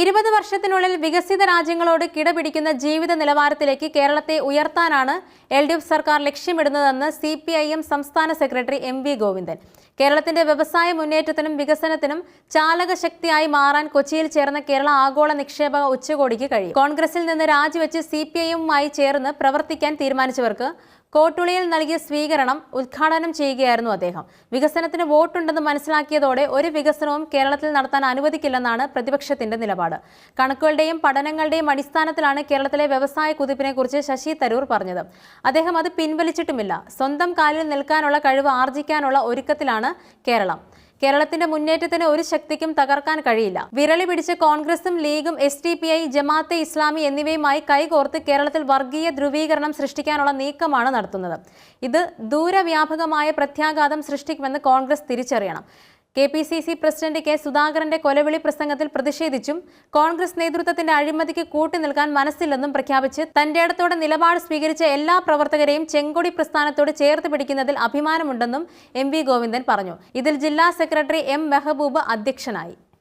ഇരുപത് വർഷത്തിനുള്ളിൽ വികസിത രാജ്യങ്ങളോട് കിടപിടിക്കുന്ന ജീവിത നിലവാരത്തിലേക്ക് കേരളത്തെ ഉയർത്താനാണ് എൽ ഡി എഫ് സർക്കാർ ലക്ഷ്യമിടുന്നതെന്ന് സി പി ഐ എം സംസ്ഥാന സെക്രട്ടറി എം വി ഗോവിന്ദൻ. കേരളത്തിന്റെ വ്യവസായ മുന്നേറ്റത്തിനും വികസനത്തിനും ചാലകശക്തിയായി മാറാൻ കൊച്ചിയിൽ ചേർന്ന കേരള ആഗോള നിക്ഷേപക ഉച്ചകോടിക്ക് കഴിയും. കോൺഗ്രസിൽ നിന്ന് രാജിവെച്ച് സി പി ഐ എമ്മുമായി ചേർന്ന് പ്രവർത്തിക്കാൻ തീരുമാനിച്ചവർക്ക് കോട്ടുളിയിൽ നൽകിയ സ്വീകരണം ഉദ്ഘാടനം ചെയ്യുകയായിരുന്നു അദ്ദേഹം. വികസനത്തിന് വോട്ടുണ്ടെന്ന് മനസ്സിലാക്കിയതോടെ ഒരു വികസനവും കേരളത്തിൽ നടത്താൻ അനുവദിക്കില്ലെന്നാണ് പ്രതിപക്ഷത്തിന്റെ നിലപാട്. കണക്കുകളുടെയും പഠനങ്ങളുടെയും അടിസ്ഥാനത്തിലാണ് കേരളത്തിലെ വ്യവസായ കുതിപ്പിനെ കുറിച്ച് ശശി തരൂർ പറഞ്ഞത്. അദ്ദേഹം അത് പിൻവലിച്ചിട്ടുമില്ല. സ്വന്തം കാലിൽ നിൽക്കാനുള്ള കഴിവ് ആർജിക്കാനുള്ള ഒരുക്കത്തിലാണ് കേരളം. കേരളത്തിന്റെ മുന്നേറ്റത്തിന് ഒരു ശക്തിക്കും തകർക്കാൻ കഴിയില്ല. വിരളി പിടിച്ച് കോൺഗ്രസും ലീഗും S T P I Jamaat e Islami എന്നിവയുമായി കൈകോർത്ത് കേരളത്തിൽ വർഗീയ ധ്രുവീകരണം സൃഷ്ടിക്കാനുള്ള നീക്കമാണ് നടത്തുന്നത്. ഇത് ദൂരവ്യാപകമായ പ്രത്യാഘാതം സൃഷ്ടിക്കുമെന്ന് കോൺഗ്രസ് തിരിച്ചറിയണം. K P C C president K സുധാകരന്റെ കൊലവിളി പ്രസംഗത്തിൽ പ്രതിഷേധിച്ചും കോൺഗ്രസ് നേതൃത്വത്തിന്റെ അഴിമതിക്ക് കൂട്ടുനിൽക്കാൻ മനസ്സില്ലെന്നും പ്രഖ്യാപിച്ച് തന്റെ അടുത്തോടെ നിലപാട് സ്വീകരിച്ച എല്ലാ പ്രവർത്തകരെയും ചെങ്കൊടി പ്രസ്ഥാനത്തോട് ചേർത്ത് പിടിക്കുന്നതിൽ അഭിമാനമുണ്ടെന്നും എം വി ഗോവിന്ദൻ പറഞ്ഞു. ഇതിൽ ജില്ലാ സെക്രട്ടറി എം മെഹബൂബ് അധ്യക്ഷനായി.